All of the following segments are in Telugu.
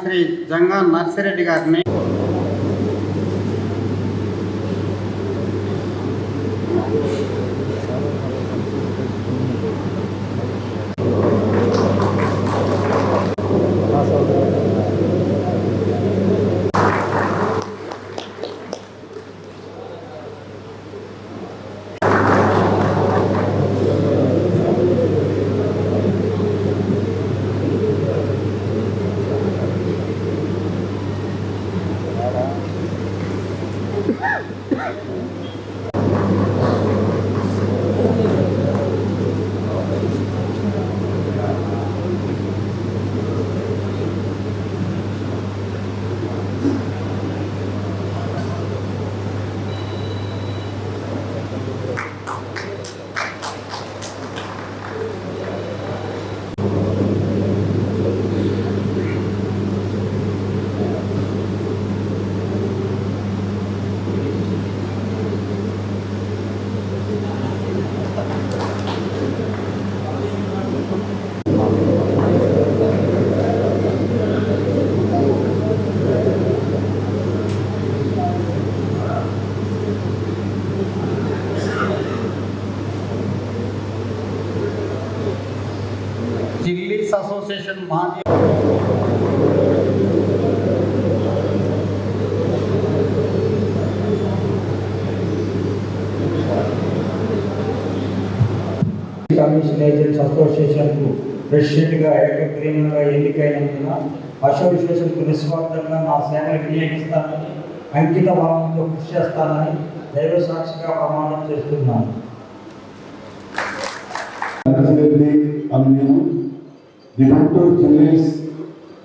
శ్రీ జంగా నర్సిరెడ్డి గారిని జిల్లీస్ అసోసియేషన్ మాజీ కమిషన్ ఏజెంట్స్ అసోసియేషన్కు ప్రెసిడెంట్గా ఏకగ్రీవంగా ఎన్నికైనందున అసోసియేషన్కు నిస్వార్థంగా నా సేవలు వినియోగిస్తానని అంకిత భావంతో కృషి చేస్తానని దైవ సాక్షిగా ప్రమాణం చేస్తున్నాను. నరసిరెడ్డి అని నేను the Guntur chillies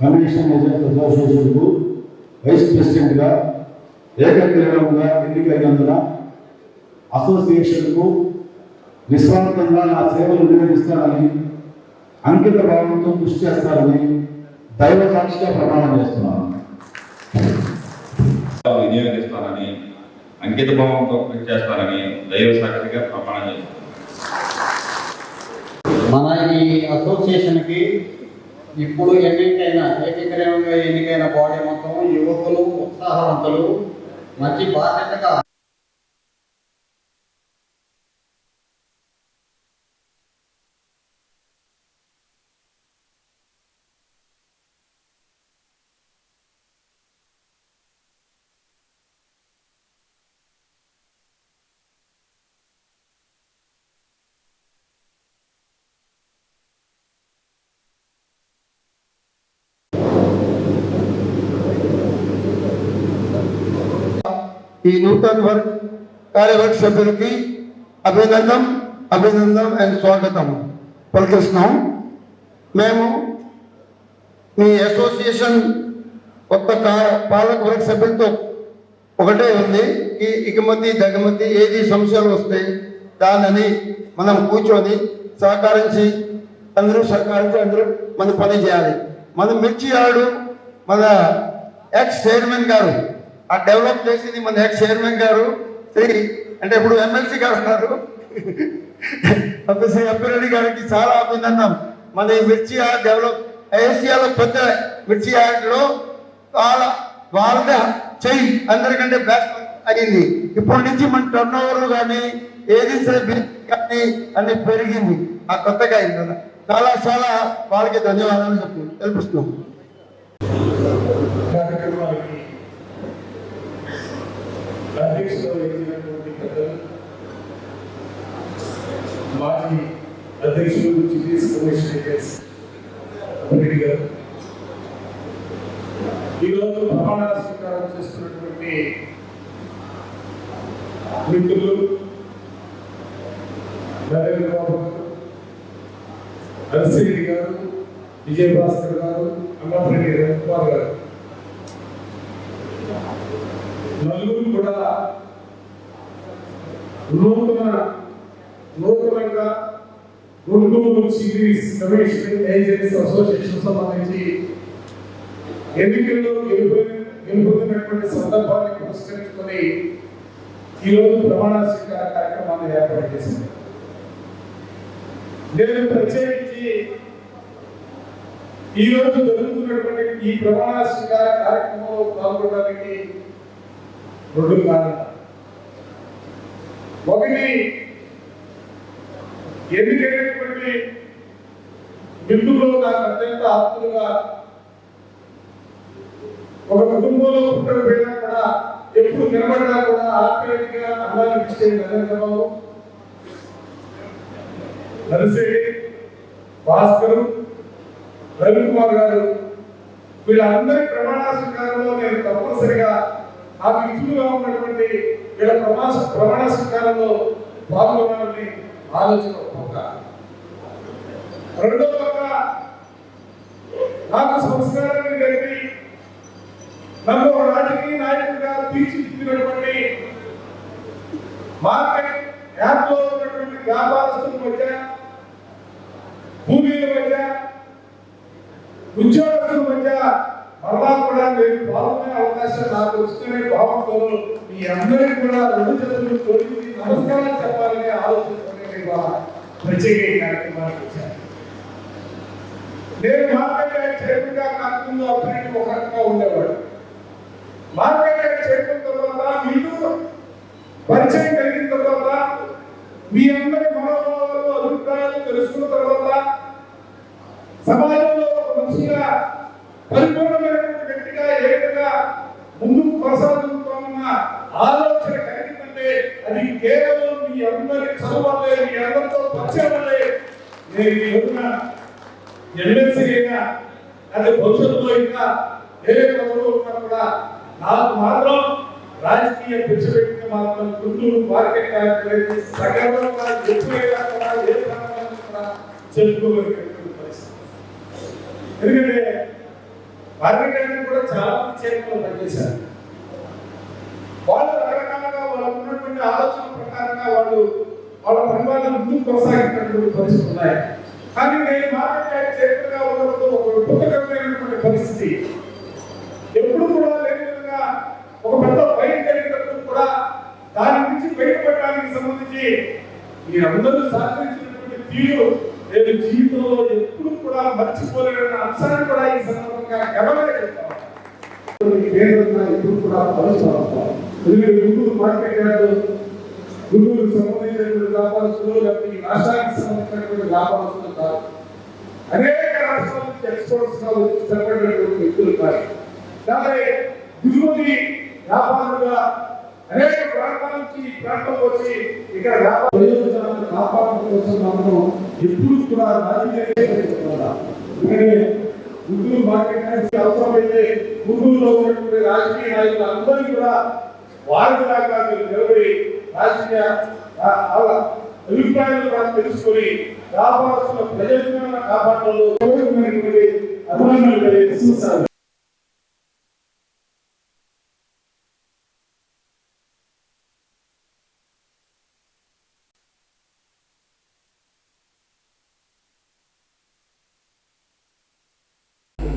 commission agent అసోసియేషన్కు vice ప్రెసిడెంట్గా ఏకగ్రీవంగా ఎన్నికైనందున అసోసియేషన్కు నిస్వార్థంగా నా సేవలు వినియోగిస్తానని అంకిత భావంతో కృషి చేస్తారని దైవ సాక్షిగా ప్రమాణం చేస్తున్నాను. వినియోగిస్తానని అంకిత భావంతో కృషి చేస్తానని దైవ సాక్షిగా ప్రమాణం చేస్తున్నాను. మన ఈ అసోసియేషన్కి ఇప్పుడు ఎన్నికైన ఏకగ్రీవంగా ఎన్నికైన బాడీ మొత్తం యువకులు ఉత్సాహవంతులు మంచి బాధ్యతగా ఈ నూతన వర్క్ కార్యవర్గ సభ్యులకి అభినందం అభినందం అండ్ స్వాగతం. పలికిస్తున్నాం మేము మీ అసోసియేషన్ కొత్త కా- పాలక వర్గ సభ్యులతో ఒకటే ఉంది. ఈ ఇకమతి దగమతి ఏది సమస్యలు వస్తాయి దానిని మనం కూర్చొని సహకరించి అందరూ సహకరించి అందరూ మనం పని చేయాలి. మన మిర్చి ఆడు మన ఎక్స్ చైర్మన్ గారు ఆ డెవలప్ చేసింది మన ఎక్స్ చైర్మన్ గారు శ్రీ అంటే ఇప్పుడు ఎమ్మెల్సీ గారు ఉన్నారు. శ్రీ అప్పిరెడ్డి గారికి చాలా అభినందనం. మన ఈ మిర్చి యార్డ్ డెవలప్ ఏషియాలో పెద్ద మిర్చి యార్డ్లో వాళ్ళ వాళ్ళ చెయ్యి అందరికంటే బెస్ట్ అయింది. ఇప్పటి నుంచి మన టర్న్ ఓవర్ కానీ ఏది సరే బిల్ కానీ అన్ని పెరిగింది. ఆ కొత్తగా అయింది. కదా చాలా చాలా వాళ్ళకి ధన్యవాదాలు చెప్పు తెలుపుస్తున్నాం కార్యక్రమానికి అధ్యక్షుడు వహించినటువంటి పెద్దలు మాజీ అధ్యక్షుడు చిల్లీస్ కమిషన్ ఏజెంట్స్ రెడ్డి గారు ఈరోజు ప్రమాణ స్వీకారం చేస్తున్నటువంటి మిత్రులు నరేంద్ర బాబు గారు నరసింహి గారు విజయభాస్కర్ గారు అన్నపరెడ్డి రవికుమార్ గారు నలుగురు కూడా నూతన నూతనంగా గుంటూరు సిరీస్ కమిషన్ ఏజెన్సీ అసోసియేషన్ సంబంధించి ఎన్నికల్లో గెలుపు గెలుపొందినటువంటి సందర్భాన్ని పురస్కరించుకొని ఈరోజు ప్రమాణ స్వీకార కార్యక్రమాన్ని ఏర్పాటు చేసింది. నేను ప్రత్యేకించి ఈ రోజు జరుగుతున్నటువంటి ఈ ప్రమాణ స్వీకార కార్యక్రమంలో పాల్గొనడానికి రెండు కారణాలు. ఒకటి ఎన్నికైనటువంటి బిందులో నాకు అత్యంత ఆప్తులుగా ఒక కుటుంబంలో పుట్టక పోయినా కూడా ఎప్పుడు నిలబడినా కూడా ఆత్మీయంగా అన్నానిపించే నరేంద్ర బాబు నరసేడి భాస్కరు రవికుమార్ గారు వీళ్ళందరి ప్రమాణ స్వీకారంలో నేను తప్పనిసరిగా ఆ విధులుగా ఉన్నటువంటి వీళ్ళ ప్రమాణ ప్రమాణ స్వీకారంలో పాల్గొనాలని ఆలోచన ఒక రెండో పక్క నాకు సంస్కారాన్ని జరిపి నన్ను రాజకీయ నాయకుడిగా తీర్చిదిద్దినటువంటి మార్కెట్ యాప్లో ఉన్నటువంటి వ్యాపారస్తుల మధ్య భూమిల మధ్య ఉద్యోగస్తుల మధ్య మరలా కూడా నేను పాల్గొనే అవకాశం నాకు వస్తున్న భావంతో మీ అందరికీ కూడా రెండు చేతులు తొలగి నమస్కారం చెప్పాలనే ఆలోచనతోనే ప్రత్యేక కార్యక్రమానికి వచ్చాను. నేను మార్కెట్ యార్డ్ చైర్మన్గా కాకుండా అప్పటికి ఒక రకంగా ఉండేవాడు. మార్కెట్ యార్డ్ చైర్మన్ తర్వాత మీరు పరిచయం కలిగిన తర్వాత మీ అందరి మనోభావాలు అభిప్రాయాలు తెలుసుకున్న తర్వాత సమాజంలో ఒక మనిషిగా పరిపూర్ణమైనటువంటి వ్యక్తిగా ఏ విధంగా ముందుకు కొనసాగుతామన్న ఆలోచన కలిగిందంటే అది కేవలం మీ అందరి చదవలే మీ అందరితో పరిచయం వల్లే నేను ఈ రోజున ఎమ్మెల్సీ అయినా అది భవిష్యత్తులో ఇంకా వేరే పదవులు ఉన్నా కూడా నాకు మాత్రం రాజకీయ పిచ్చబెట్టిన మాత్రం గుంటూరు మార్కెట్ యార్డ్ సగర్వంగా ఎక్కువగా కూడా ఏ కూడా చెప్పుకోగలిగినటువంటి పరిస్థితి. ఎందుకంటే మార్కెట్ కూడా చాలా మంది చైర్మన్లు పనిచేశారు వాళ్ళు రకరకాలుగా వాళ్ళు ఉన్నటువంటి ఆలోచన ప్రకారంగా వాళ్ళు వాళ్ళ పరిపాలన ముందుకు కొనసాగినటువంటి పరిస్థితులు ఉన్నాయి. కానీ నేను మార్కెట్ చరిత్రగా ఉన్నప్పుడు ఒక విపత్కరమైనటువంటి పరిస్థితి. ఎప్పుడు కూడా లేని విధంగా ఒక పెద్ద భయం కలిగినప్పుడు కూడా దాని నుంచి బయటపడడానికి సంబంధించి మీరందరూ సహకరించినటువంటి తీరు నేను జీవితంలో ఎప్పుడు కూడా మర్చిపోలేని అంశాన్ని కూడా ఈ సందర్భంగా గమనంగా చెప్తాను ఎప్పుడు కూడా పరిశ్రమ ఎందుకంటే గుంటూరు మార్కెట్ యార్డ్ సంబంధించినటువంటి వ్యాపారస్తులు లేకపోతే ఈ రాష్ట్రానికి సంబంధించినటువంటి వ్యాపారస్తులు కాదు. అనేక రాష్ట్రాల నుంచి ఎక్స్పోర్ట్స్గా వచ్చి స్థిరపడినటువంటి వ్యక్తులు కాదు. కానీ దిగుమతి వ్యాపారులుగా అనేక ప్రాంతాల నుంచి ఈ ప్రాంతం వచ్చి ఇక్కడ ప్రయోజనాలను కాపాడడం కోసం మనం ఎప్పుడు కూడా రాజకీయ గుంటూరు మార్కెట్ యార్డ్ అవసరమైతే గుంటూరులో ఉన్నటువంటి రాజకీయ నాయకులు అందరూ కూడా వారి దాకా మీరు నిలబడి రాజకీయ వాళ్ళ అభిప్రాయాలు కూడా తెలుసుకొని వ్యాపారస్తుల ప్రయోజనాలను కాపాడడంలో అభినందనలు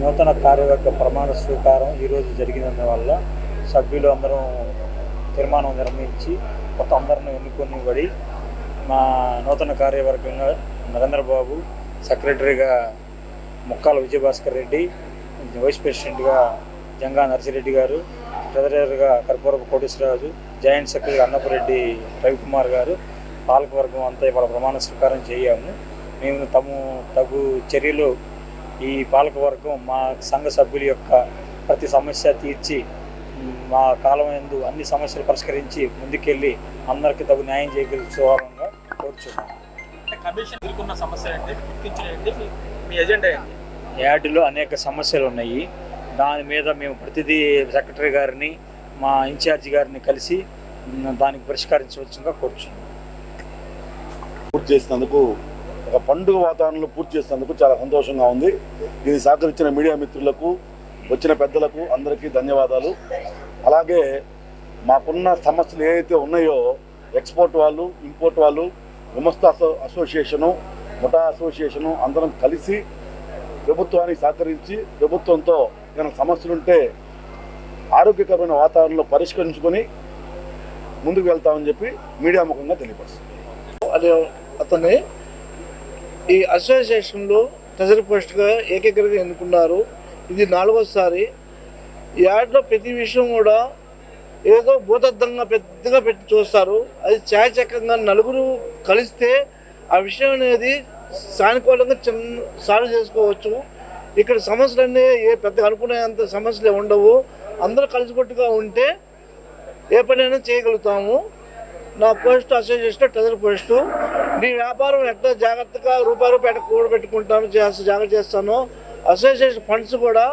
నూతన కార్యవర్గ ప్రమాణ స్వీకారం ఈరోజు జరిగినందువల్ల సభ్యులు అందరం తీర్మానం నిర్మించి కొత్త అందరిని ఎన్నుకొని మా నూతన కార్యవర్గంగా నరేంద్ర బాబు సెక్రటరీగా ముక్కాల విజయభాస్కర్ రెడ్డి వైస్ ప్రెసిడెంట్గా జంగా నర్సిరెడ్డి గారు ట్రెజరర్గా కర్పూరపు కోటేశ్వరరాజు జాయింట్ సెక్రటరీ అన్నపరెడ్డి రవికుమార్ గారు పాలకవర్గం అంతా ఇవాళ ప్రమాణ స్వీకారం చేయాము. మేము తము తగు చర్యలు ఈ పాలకవర్గం మా సంఘ సభ్యుల యొక్క ప్రతి సమస్య తీర్చి మ్, కాలం ఎందు అన్ని సమస్యలు పరిష్కరించి ముందుకెళ్ళి అందరికీ తగు న్యాయం చేయగలిగేవారంగా కోరుచున్నాం. కమిషన్ ఎదుర్కొన్న సమస్యలు ఏంటి? గుర్తించిన ఏంటి? మీ- మీ ఎజెండా ఏంటి? యార్డులో అనేక సమస్యలు ఉన్నాయి. దాని మీద మేము ప్రతిదీ సెక్రటరీ గారిని మా ఇన్ఛార్జి గారిని కలిసి దానికి పరిష్కరించవచ్చుగా కోరుచున్నాను పూర్తి చేసినందుకు ఒక పండుగ వాతావరణంలో పూర్తి చేసినందుకు చాలా సంతోషంగా ఉంది. దీన్ని సహకరించిన మీడియా మిత్రులకు వచ్చిన పెద్దలకు అందరికీ ధన్యవాదాలు. అలాగే మాకున్న సమస్యలు ఏవైతే ఉన్నాయో ఎక్స్పోర్ట్ వాళ్ళు ఇంపోర్ట్ వాళ్ళు గుమస్తా అసో అసోసియేషను ముఠా అసోసియేషను అందరం కలిసి ప్రభుత్వానికి సహకరించి ప్రభుత్వంతో ఏమైనా సమస్యలుంటే ఆరోగ్యకరమైన వాతావరణంలో పరిష్కరించుకొని ముందుకు వెళ్తామని చెప్పి మీడియా ముఖంగా తెలియపరుస్తుంది అతన్ని ఈ అసోసియేషన్లో ట్రెజరీ పోస్ట్గా ఏకగ్రగా ఎన్నుకున్నారు. ఇది నాలుగోసారి ఈ యాడ్లో ప్రతి విషయం కూడా ఏదో భూతద్దంగా పెద్దగా పెట్టి చూస్తారు. అది చాయచక్కంగా నలుగురు కలిస్తే ఆ విషయం అనేది సానుకూలంగా చిన్న సాల్వ్ చేసుకోవచ్చు. ఇక్కడ సమస్యలన్నీ ఏ పెద్దగా అనుకునేంత సమస్యలు ఉండవు. అందరూ కలిసికట్టుగా ఉంటే ఏ పనైనా చేయగలుగుతాము. నా పోస్ట్ అసోసియేషన్ ట్రెజర్ పోస్టు. మీ వ్యాపారం ఎట్లా జాగ్రత్తగా రూపాయి రూపాయి ఎట్లా కూడబెట్టుకుంటాను చేస్తా జాగ్రత్త చేస్తాను. అసోసియేషన్ ఫండ్స్ కూడా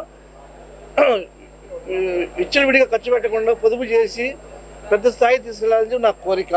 విచ్చలవిడిగా ఖర్చు పెట్టకుండా పొదుపు చేసి పెద్ద స్థాయి తీసుకెళ్ళాలని నా కోరిక.